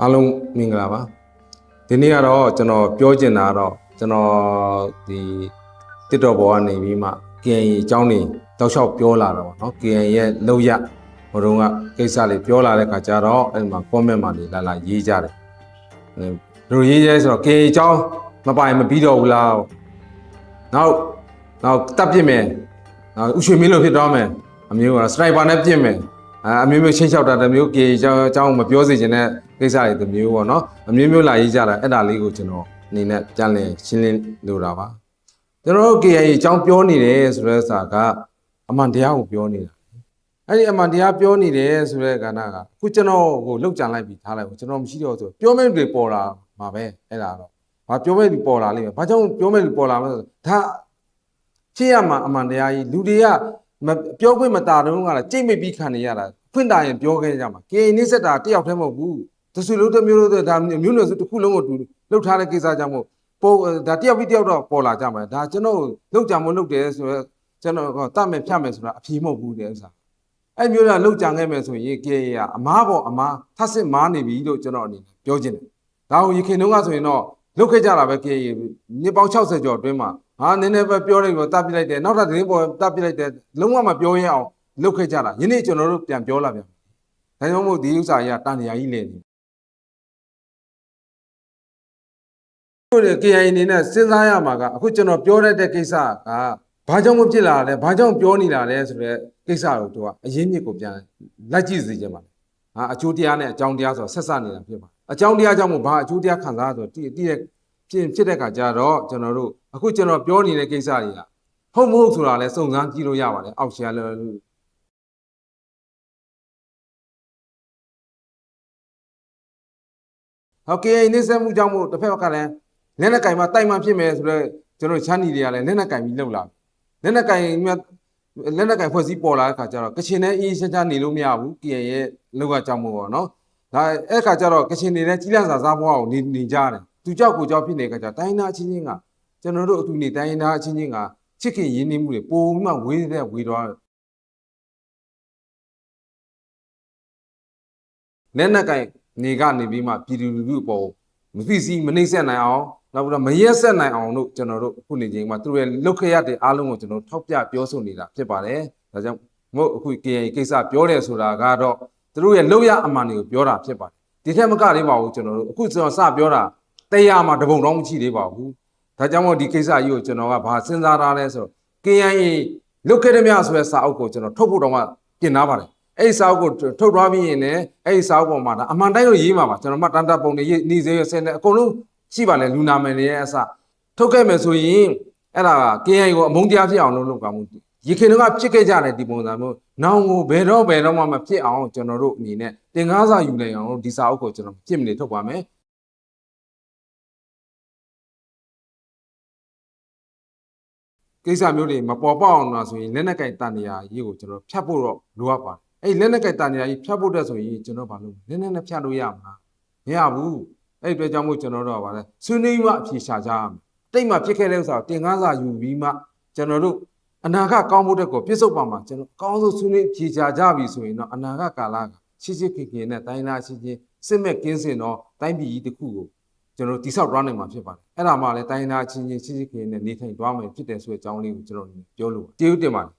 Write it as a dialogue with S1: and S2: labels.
S1: အားလုံးမင်္ဂလာပါဒီနေ့ကတော့ကျွန်တော်ပြောချင်တာကတော့ကျွန်တော်ဒီတစ်တော်ဘောကနေပြီးမှ KN အကြောင်းနေတောက်လျှောက်ပြောလာတာပေါ့နော် KN ရဲ့လောက်ရဟိုတုန်းကကိစ္စလေးပြောလာတဲ့ခါကျတော့အဲ့ဒီမှာ comment မှာနေလာလာရေးကြတယ်အဲဘယ်လိုရေးရဲဆိုတော့ KN အကြောင်းမပိုင်မပြီးတော့ဘူးလားနောက်နောက်တပ်ပြစ်မယ်နောက်ဥရွှေမင်းလိုဖြစ်တော့မယ်အမျိုးကတော့ sniper နဲ့ပြစ်မယ် အာအမျိုးမျိုးချင်းလျှောက်တာတစ်မျိုးကေအကြောင်းအကြောင်းမပြောစေချင်တဲ့ကိစ္စတွေတစ်မျိုးပေါ့နော်အမျိုးမျိုးလာရေးကြတာအဲ့ဒါလေးကိုကျွန်တော်အနေနဲ့ပြန်လည်ရှင်းလင်းလိုတာပါကျွန်တော်တို့ KA အကြောင်းပြောနေတယ်ဆိုတဲ့စာကအမှန်တရားကိုပြောနေတာအဲ့ဒီအမှန်တရားပြောနေတယ်ဆိုတဲ့ကဏ္ဍကအခုကျွန်တော်ကိုလောက်ကြံလိုက်ပြီးထားလိုက်ဘူးကျွန်တော်မရှိတော့ဆိုပြောမဲ့တွေပေါ်လာမှာပဲအဲ့ဒါတော့ဘာပြောမဲ့တွေပေါ်လာလိမ့်မယ်ဘာကြောင့်ပြောမဲ့တွေပေါ်လာမလဲဆိုဒါဖြစ်ရမှာအမှန်တရားကြီးလူတွေကမ ပြောခွင့်မတာတုန်းကလည်းကြိတ်မိပြီးခံနေရတာဖွင့်တာရင်ပြောခဲ့ကြမှာကေနေစက်တာတယောက်တည်းမဟုတ်ဘူးတဆူလို့တစ်မျိုးလို့ဒါမျိုးနွယ်စုတစ်ခုလုံးကိုတူလှုပ်ထားတဲ့ကိစ္စကြောင့်မို့ပေါ်ဒါတယောက်ပြီးတယောက်တော့ပေါ်လာကြမှာဒါကျွန်တော်လှုပ်ကြမလှုပ်တယ်ဆိုတော့ကျွန်တော်ကတတ်မယ်ဖြတ်မယ်ဆိုတာအဖြေမဟုတ်ဘူးတဲ့ဥစ္စာအဲ့မျိုးကလှုပ်ကြံခဲ့မယ်ဆိုရင်ကေကအမားပေါ်အမားထပ်စစ်မားနေပြီလို့ကျွန်တော်အနေနဲ့ပြောချင်တယ်ဒါကိုရခင်တုန်းကဆိုရင်တော့လှုပ်ခဲ့ကြတာပဲကေနှစ်ပေါင်း60ကျော်အတွင်းမှာ ဟာနည်းနည်းပဲပြောလိုက်တော့တတ်ပြလိုက်တယ်နောက်ထပ်သတင်းပေါ်တတ်ပြလိုက်တယ်လုံးဝမပြောရအောင်လှုပ်ခဲ့ကြတာယနေ့ကျွန်တော်တို့ပြန်ပြောလာပြန်ဒါကြောင့်မို့ဒီဥစ္စာကြီးကတန်ရာကြီးလေနေတို့လေ KI အနေနဲ့စဉ်းစားရမှာကအခုကျွန်တော်ပြောရတဲ့ကိစ္စကဘာကြောင့်မဖြစ်လာလဲဘာကြောင့်ပြောနေတာလဲဆိုတဲ့ကိစ္စကိုတို့ကအရင်းမြစ်ကိုပြန်လိုက်ကြည့်စေချင်ပါတယ်ဟာအကျိုးတရားနဲ့အကြောင်းတရားဆိုဆက်ဆက်နေတာဖြစ်ပါတယ်အကြောင်းတရားကြောင့်မို့ဘာအကျိုးတရားခံစားရဆိုတည်တည်တဲ့ ဖြစ်ဖြစ်တဲ့ခါကျတော့ကျွန်တော်တို့အခုကျွန်တော်ပြောနေတဲ့ကိစ္စတွေကဟုတ်မဟုတ်ဆိုတာလဲစုံစမ်းကြည့်လို့ရပါတယ်အောက်ရှာလည်းဟောကေအိနေဆက်မှုကြောင့်မို့တစ်ဖက်ကလည်းလက်နဲ့ကင်မှာတိုက်မှဖြစ်မယ်ဆိုတော့ကျွန်တော်ချမ်းနီတွေကလည်းလက်နဲ့ကင်ပြီးလှုပ်လာလက်နဲ့ကင်မြတ်လက်နဲ့ကင်ဖွဲ့စည်းပေါ်လာတဲ့ခါကျတော့ကချင်နဲ့အေးချမ်းချမ်းနေလို့မရဘူးကေအိရဲ့လောက်ကကြောင့်မို့ပေါ့နော်ဒါအဲ့ခါကျတော့ကချင်နေတဲ့ကြီးလန့်စာစားဘွားကိုနေနေကြတယ် သူကြောက်ကိုကြောက်ဖြစ်နေတဲ့ခါကျတိုင်းသားအချင်းချင်းကကျွန်တော်တို့အတူနေတိုင်းသားအချင်းချင်းကချစ်ခင်ရင်းနှီးမှုတွေပိုပြီးမှဝေးတဲ့ဝေးသွားတယ်လက်နဲ့ကင်နေကနေပြီးမှပြည်သူလူထုအပေါ်မသိစီမနှိမ့်ဆက်နိုင်အောင်နောက်ပြီးတော့မရက်ဆက်နိုင်အောင်လို့ကျွန်တော်တို့အခုနေချိန်မှာသူတို့ရဲ့လုတ်ခရတဲ့အားလုံးကိုကျွန်တော်ထောက်ပြပြောဆိုနေတာဖြစ်ပါတယ်။ဒါကြောင့်မို့အခု KA ကိစ္စပြောတယ်ဆိုတာကတော့သူတို့ရဲ့လောက်ရအမှန်တွေကိုပြောတာဖြစ်ပါတယ်။ဒီထက်မကလေးပါဘူးကျွန်တော်တို့အခုကျွန်တော်စပြောတာ တရားမှာတပုံတော့မရှိသေးပါဘူး။ဒါကြောင့်မို့ဒီကိစ္စကြီးကိုကျွန်တော်ကဘာစဉ်းစားထားလဲဆိုတော့ KIA လုတ်ခဲ့တဲ့မြဆိုတဲ့စာအုပ်ကိုကျွန်တော်ထုတ်ဖို့တော့မှပြင်ထားပါတယ်။အဲ့ဒီစာအုပ်ကိုထုတ်သွားပြီးရင်လည်းအဲ့ဒီစာအုပ်ပေါ်မှာဒါအမှန်တိုင်းကိုရေးမှာပါကျွန်တော်မှတန်တပုံတွေရေးနေစေရဆင်းနေအကုန်လုံးရှိပါလေလူနာမည်တွေရဲ့အစထုတ်ခဲ့မယ်ဆိုရင်အဲ့ဒါက KI ကိုအမုန်းတရားဖြစ်အောင်လုပ်လုပ်ကောင်းမှုရေခင်တော့ဖြစ်ခဲ့ကြတယ်ဒီပုံစံမျိုးနောင်ကိုဘယ်တော့ဘယ်တော့မှမဖြစ်အောင်ကျွန်တော်တို့အနေနဲ့တင်ကားစာယူလိုက်အောင်လို့ဒီစာအုပ်ကိုကျွန်တော်ပြစ်မနေထုတ်ပါမယ် ကိစ္စမျိုးတွေမပေါ်ပေါက်အောင်လားဆိုရင်လက်နက်ကင်တန်နေရာကြီးကိုကျွန်တော်ဖြတ်ဖို့တော့လိုအပ်ပါတယ်အဲ့လက်နက်ကင်တန်နေရာကြီးဖြတ်ဖို့တဲ့ဆိုရင်ကျွန်တော်ဘာလုပ်လက်နက်နဲ့ဖြတ်လို့ရမှာမရဘူးအဲ့ဒီအတွက်ကြောင့်မို့ကျွန်တော်တို့ကဗါလဲဆွေးနွေးမှအဖြေရှာကြရမယ်တိတ်မှဖြစ်ခဲ့တဲ့ဥစ္စာကိုတင်ကားစာယူပြီးမှကျွန်တော်တို့အနာဂတ်ကောင်းဖို့တဲ့ကိုပြစ္ဆုတ်ပါမှာကျွန်တော်အကောင်းဆုံးဆွေးနွေးဖြေရှာကြပြီဆိုရင်တော့အနာဂတ်ကာလကချစ်ချစ်ခင်ခင်နဲ့တိုင်းသားချင်းချင်းစစ်မဲ့ကင်းစင်တော့တိုင်းပြည်ကြီးတစ်ခုကို ကျွန်တော်တိဆောက်သွားနိုင်မှာဖြစ်ပါတယ်အဲ့ဒါမှလည်းတိုင်းသားချင်းချင်းချစ်ချစ်ခင်ခင်နဲ့နေထိုင်သွားမယ်ဖြစ်တယ်ဆိုတဲ့အကြောင်းလေးကိုကျွန်တော်ပြောလို့တည်ဥတင်ပါတယ်